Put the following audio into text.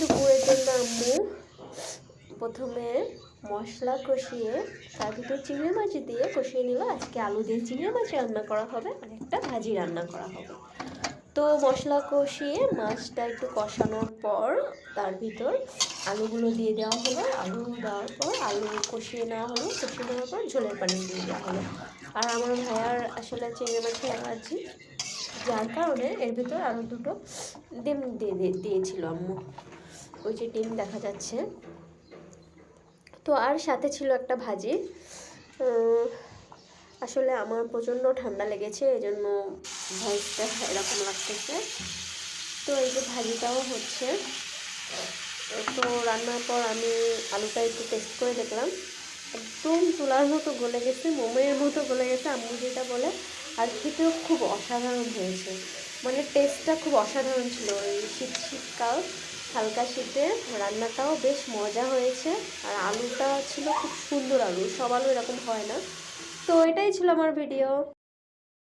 দুপুরের জন্য আম্মু প্রথমে মশলা কষিয়ে, তার ভিতর চিংড়ি মাছ দিয়ে কষিয়ে নিল আজকে আলু দিয়ে চিংড়ি মাছ রান্না করা হবে আর একটা ভাজি রান্না করা হবে। তো মশলা কষিয়ে মাছটা একটু কষানোর পর তার ভিতর আলুগুলো দিয়ে দেওয়া হলো। আলু দেওয়ার পর আলু কষিয়ে নেওয়া হলো। কষিয়ে নেওয়ার পর ঝোলের পানি দিয়ে দেওয়া হলো। আর আমার ভাইয়ার আসলে চিংড়ি মাছের অ্যালার্জি যার কারণে এর ভিতর আরও দুটো ডিম দিয়ে দিয়ে- দিয়েছিল আম্মু। ওই যে ডিম দেখা যাচ্ছে। তো আর সাথে ছিল একটা ভাজি। আসলে আমার প্রচণ্ড ঠান্ডা লেগেছে এই জন্য ভয়েসটা এরকম লাগতেছে। তো এই যে ভাজিটাও হচ্ছে। তো রান্নার পর আমি আলুটা একটু টেস্ট করে দেখলাম। একদম তুলার মতো গলে গেছে, মোমের মতো গলে গেছে, আম্মু যেটা বলে। আর খেতেও খুব অসাধারণ হয়েছে। মানে টেস্টটা খুব অসাধারণ ছিল এই শীত শীতকাল। হালকা শীতে রান্নাটাও বেশ মজা হয়েছে। আর আলুটা ছিল খুব সুন্দর আলু, সব আলু এরকম হয় না। তো এটাই ছিল আমার ভিডিও